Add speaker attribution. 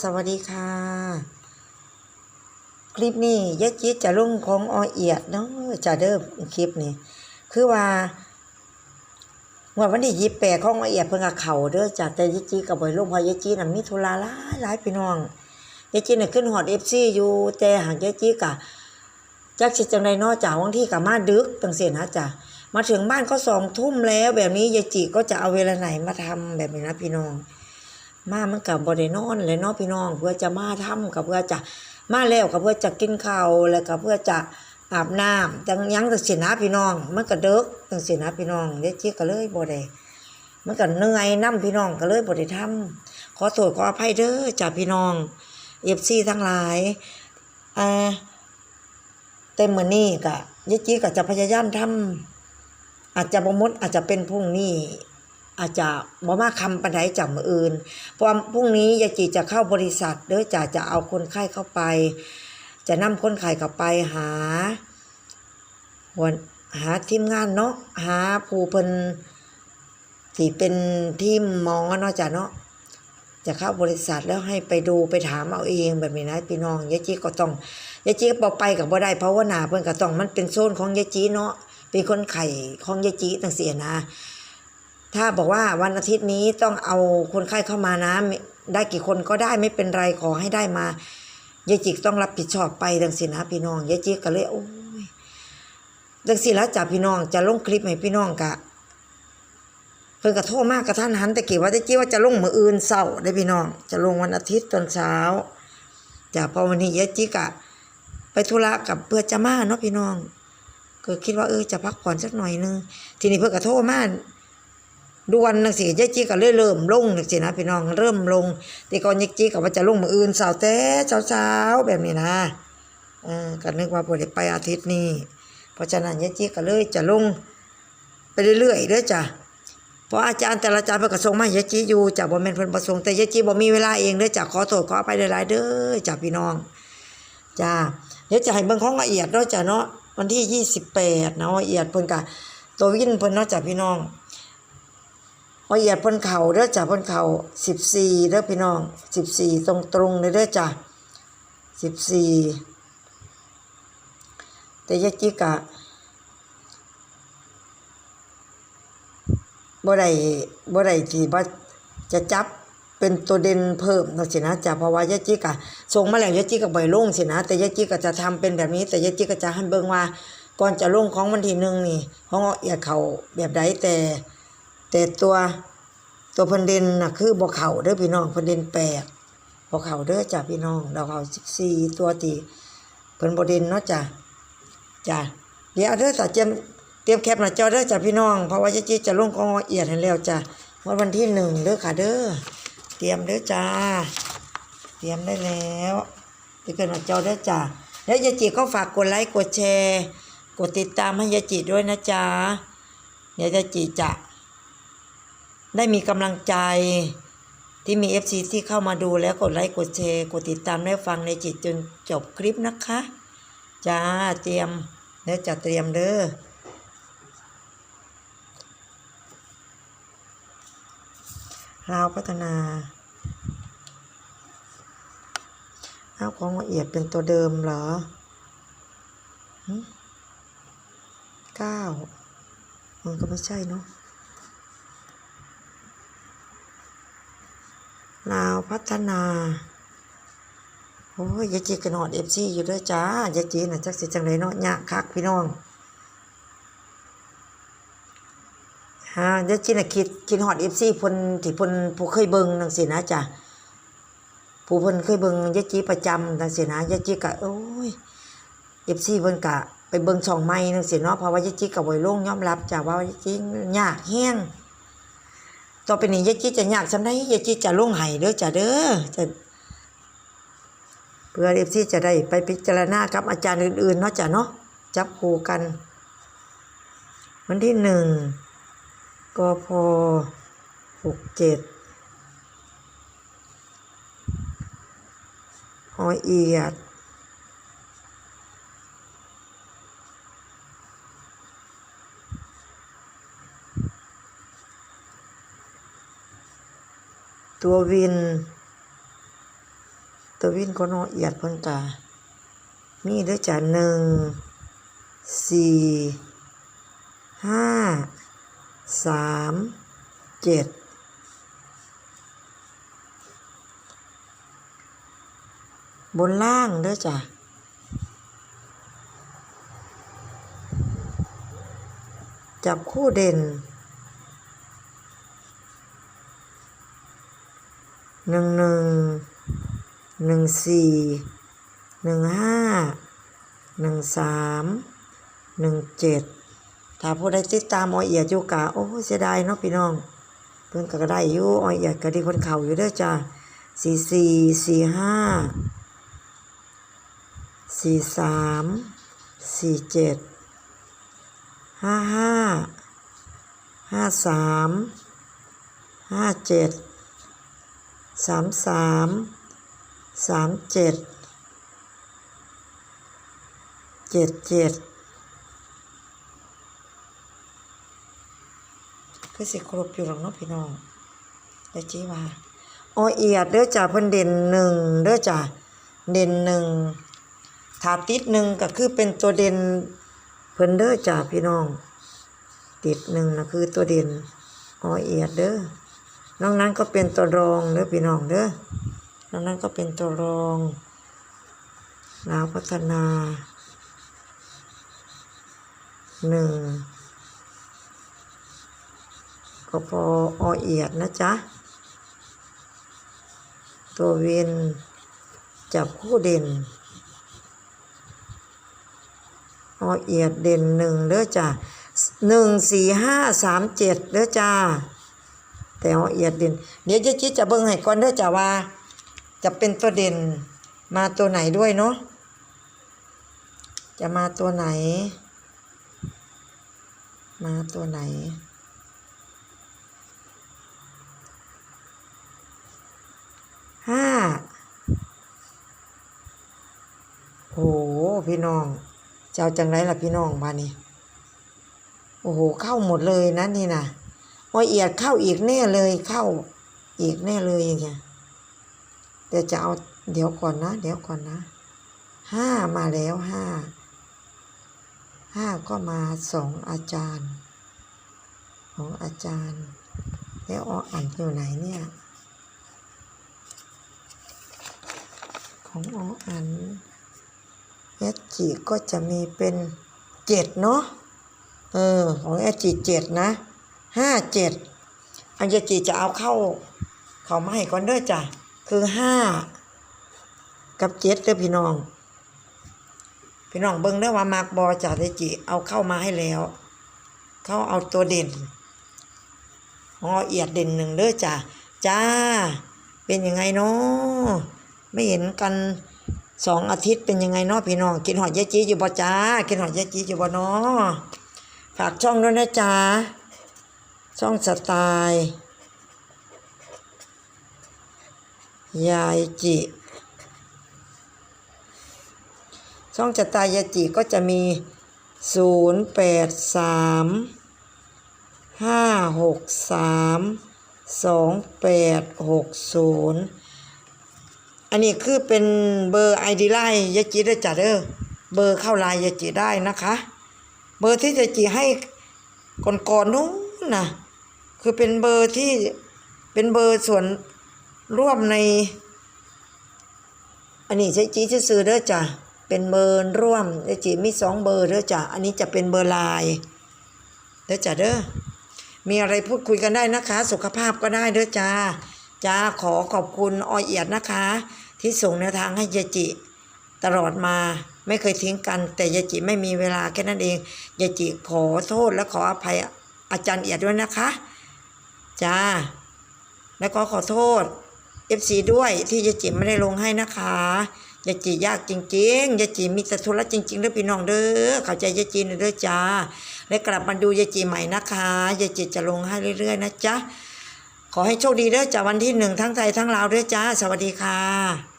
Speaker 1: สวัสดีค่ะ คลิปนี้ยะจิตจะลงของออเอียดเนาะจะเดิมคลิปนี้ คือว่าว่าวันที่ยี่แปดของออเอียดเพิ่งกับเขาเด้อจ้ะแต่ยะจิกับบ่อยลงพอยะจิน่ะมีธุระหลายหลายพี่น้องยะจิน่ะขึ้นฮอด FC อยู่แต่หากยะจิกะจักสิจังไดเนาะจ้ะบางที่ก็มาดึกจังซี่นะจ้ะมาถึงบ้านก็สองทุ่มแล้วแบบนี้ยะจิก็จะเอาเวลาไหนมาทำแบบนี้นะพี่น้อง มามันกับบริโนอนเลยเนาะพี่น้อง เพื่อจะมาทำกับเพื่อจะมาแล้วกับเพื่อจะกินข้าวแล้วกับเพื่อจะอาบน้ำจังยังตังสินะพี่น้องมันก็เด็กตังสินะพี่น้องเด็กจี้ก็เลยบ่ได้มันก็เหนื่อยน้ำพี่น้องก็เลยบ่ได้ทำขอโทษขออภัยเด้อจ้าพี่น้องเอฟซีทั้งหลายอ่าเต็มมือนี่กะยายจี้ก็จะพยายามทำอาจจะบ่มดอาจจะเป็นพรุ่งนี้ อาจจะบ่มาคำปันไดจากมืออื่นพราะพรุ่งนี้ยายจีจะเข้าบริษัทเด้อจะจะเอาคนไข้เข้าไป จะนำคนไข้เข้าไปหาวันหาทีมงานเนาะหาผู้เพิ่นที่เป็นทีมมองเนาะจ้ะเนาะจะเข้าบริษัทแล้วให้ไปดูไปถามเอาเองแบบนี้นะพี่น้องยายจีก็ต้องยายจีก็บอกไปกับบ่ได้เพราะว่าหนาเพิ่นก็ต้องมันเป็นโซนของยายจีเนาะเป็นคนไข้ของยายจีตั้งเสียนะ ถ้าบอกว่าวันอาทิตย์นี้ต้องเอาคนไข้เข้ามานะได้กี่คนก็ได้ไม่เป็นไรขอให้ได้มายายจิกต้องรับผิดชอบไปดังสินะพี่น้องยายจิกก็เลยโอ้ยดังสิแล้วจับพี่น้องจะลงคลิปให้พี่น้องกะเพิ่นก็โทษมากกระท่านหันแต่กี่ว่ายายจิว่าจะลงมืออื่นเสาร์ได้พี่น้อง จะลงวันอาทิตย์ตอนเช้าจากพอวันนี้ยายจิกะไปธุระกับเพื่อจะมาเนาะพี่น้องก็คิดว่าเออจะพักผ่อนสักหน่อยนึงทีนี้เพื่อนก็โทษมาก ดวนนังสิยายจีก็เลยเริ่มลงนังสินะพี่น้องเริ่มลงแต่ก่อนยายจีก็ว่าจะลงมืออื่นเสาร์แต่เช้าๆแบบนี้นะเออก็นึกว่าบ่ได้ไปอาทิตย์นี้เพราะฉะนั้นยายจีก็เลยจะลงไปเรื่อยๆเด้อจ้ะเพราะอาจารย์แต่ละอาจารย์เพิ่นก็ส่งมาให้ยายจีอยู่จ้ะบ่แม่นเพิ่นบ่ส่งแต่ยายจีบ่มีเวลาเองเด้อจ้ะขอโทษขออภัยหลายๆเด้อจ้ะพี่น้องจ้าเดี๋ยวจะให้เบิ่งของละเอียดเนาะจ้ะเนาะวันที่ 28เนาะละเอียดเพิ่นก็ตัววินเพิ่นเนาะจ้ะพี่น้อง ละเอียดเพิ่นเข่าเด้อจ้ะเพิ่นเข่าสิบสี่เด้อพี่น้องสิบสี่ตรงตรงเลยเด้อจ้ะสิบสี่แต่ยายจิกะบ่ได้บ่ได้ที่ว่าจะจับเป็นตัวเด่นเพิ่มนะสินะจ้ะเพราะว่ายายจิกะส่งมาแล้วยายจิกะใบลงสินะ แต่ยายจิกะจะทำเป็นแบบนี้ แต่ยายจิกะจะให้เบิ่งว่าก่อนจะลงของวันที่หนึ่งนี่ของเอียดเขาแบบใดแต่ แต่ตัวตัวพันเด่นน่ะคือบ่เข่าเด้อพี่น้องพันเด่นแปดบ่เข่าเด้อจ้ะพี่น้องเราเข่าสิบสี่ตัวตีเพิ่นบ่เด่นเนาะจ้ะจ้ะเดี๋ยวเอาเด้อจ้ะเตรียมเตรียมแคปหน้าจอเด้อจ้ะพี่น้องเพราะว่าจะจีจะลงกองละเอียดให้แล้วจ้ะวันวันที่หนึ่งเด้อค่ะเด้อเตรียมเด้อจ้า เตรียมได้แล้วเตรียมหน้าจอเด้อจ้ะแล้วยาจีก็ฝากกดไลค์กดแชร์ กดติดตามให้ยาจีด้วยนะจ๊ะเดี๋ยวยาจีจะ ได้มีกำลังใจที่มี FC ที่เข้ามาดูแล้วกดไลค์กดแชร์กดติดตามและฟังในจิตจนจบคลิปนะคะจ้าเตรียมเดี๋ยวจะเตรียมเด้อลาวพัฒนาเอาของละเอียดเป็นตัวเดิมเหรอเก้ามันก็ไม่ใช่เนาะ ลาวพัฒนา โอ้ยยายจีกันหอดเอฟซีอยู่ด้วยจ้ายายจีน่ะจักสิจังไรเนาะยากคักพี่น้องฮะยายจีน่ะคิดคิดหอดเอฟซีพนที่พนผู้เคยเบิงนังสินะจ้ะผู้พนเคยเบิงยายจีประจำนังสินะยายจีกะโอ้ยเอฟซีเพิ่นกะไปเบิงช่องใหม่นังสิเนาะเพราะว่ายายจีกะบ่อยลงยอมรับจ้ะว่ายายจียากแฮง ต่อไปนี้ยายจิจะยากสำได้ยายจิจะลงไห้เด้อจ้ะเด้อจะเพื่อเอฟซีจะได้ไปพิจารณากับอาจารย์อื่นๆเนาะจ้ะเนาะจับคู่กัน วันที่หนึ่งกพหกเจ็ดหอยเอียด ตัววิน ตัววินของอเอียดเพิ่นกามีด้อจ้ะหนึ่งสี่ห้าสามเจ็ดบนล่างด้อจ้ะจับคู่เด่น หนึ่งหนึ่งหนึ่งสี่หนึ่งห้าหนึ่งสามหนึ่งเจ็ดถ้าผู้ใดติดตามออยเอียดอยู่กะโอ้เสียดายเนาะพี่น้อง เพิ่นก็ได้อยู่ออยเอียดก็ดีคนเข่าอยู่เด้อจ้าสี่สี่สี่ห้าสี่สามสี่เจ็ดห้าห้าห้าสามห้าเจ็ด สามสามสามเจ็ดเจ็ดเจ็ดคือสิครบอยู่หรอกเนาะพี่น้องเด้จีว่าออเอียดเด้อจ่าเพิ่นเด่นหนึ่งเด้อจ่าเด่นหนึ่งถาติดหนึ่งก็คือเป็นตัวเด่นเพิ่นเด้อจ้าพี่น้อง ติดหนึ่งนะคือตัวเด่นออเอียดเด้อ นอกนั้นก็เป็นตัวรองเด้อพี่น้องเด้อนอกนั้นก็เป็นตัวรองลาวพัฒนาหนึ่งก็พออเอียดนะจ๊ะ ตัวเวนจับคู่เด่น อเอียดเด่นหนึ่งเด้อจ้าหนึ่งสี่ห้าสามเจ็ดเด้อจ้า แต่อเอียดเด่นเดี๋ยวจะจิจะเบิ่งให้ก่อนเด้อจ้าว่า จะเป็นตัวเด่นมาตัวไหนด้วยเนาะจะมาตัวไหน มาตัวไหนห้าโหพี่น้องเจะเอาจังไรล่ะพี่น้องบ้านนี้โอ้โหเข้าหมดเลยนะนี่นะ โอเอียดเข้าอีกแน่เลยเข้าอีกแน่เลยอย่างเงี้ยแต่จะเอาเดี๋ยวก่อนนะ เดี๋ยวก่อนนะห้ามาแล้วห้าห้าก็มาสองอาจารย์ของอาจารย์ แล้วออ่านอยู่ไหนเนี่ย ของออ่านเอจีก็จะมีเป็นเจ็ดเนาะเออของเอจีเจ็ดนะ ห้าเจ็ดอันเอสจีจะเอาเข้า เขาไมาให้ก่อนเด้อจ้ะคือห้ากับเจ็ดเด้อพี่น้อง พี่น้องเบิ่งเด้อว่ามากบอจ่าเอสจีเอาเข้ามาให้แล้ว เขาเอาตัวเด่นงอเอียดเด่นหนึ่งเด้อจ้ะจ้า เป็นยังไงเนาะไม่เห็นกันสองอาทิตย์เป็นยังไงเนาะพี่น้องกินหอยยายจีอยู่บ่จ้ากินหอยยายจีอยู่บ่เนาะฝากช่องด้วยนะจ้า ช่องสไตล์ยายจิ ช่องสไตล์ยายจิก็จะมีศูนย์แปดสามห้าหกสามสองแปดหกศูนย์อันนี้คือเป็นเบอร์ไอดีไลน์ยาจีได้จัดเด้อเบอร์เข้าไลน์ยาจีได้นะคะ เบอร์ที่ยาจีให้ก่อนๆนู้นนะ คือเป็นเบอร์ที่เป็นเบอร์ส่วนร่วมใน อันนี้ใช้จีซื้อเด้อจ้ะเป็นเบอร์ร่วมยาจีมีสองเบอร์เด้อจ้ะอันนี้จะเป็นเบอร์ไลน์เด้อจ้ะเด้อมีอะไรพูดคุยกันได้นะคะ สุขภาพก็ได้เด้อจ้าจ้าขอขอบคุณออยเอียดนะคะ ที่ส่งแนวทางให้ยาจิ ตลอดมาไม่เคยทิ้งกัน แต่ยาจิไม่มีเวลาแค่นั้นเองยาจิขอโทษและขออภัยอาจารย์เอียดด้วยนะคะ จ้า แล้วก็ขอโทษเอฟซีด้วยที่ยาจิไม่ได้ลงให้นะคะยาจียากจริงๆยาจีมีแต่ธุระจริงๆเด้อพี่น้องเด้อเข้าใจยาจิหน่อยเด้อจ้า และกลับมาดูยาจีใหม่นะคะยาจีจะลงให้เรื่อยๆนะจ๊ะขอให้โชคดีเด้อจากวันที่หนึ่งทั้งไทยทั้งลาวเด้อจ้า สวัสดีค่ะ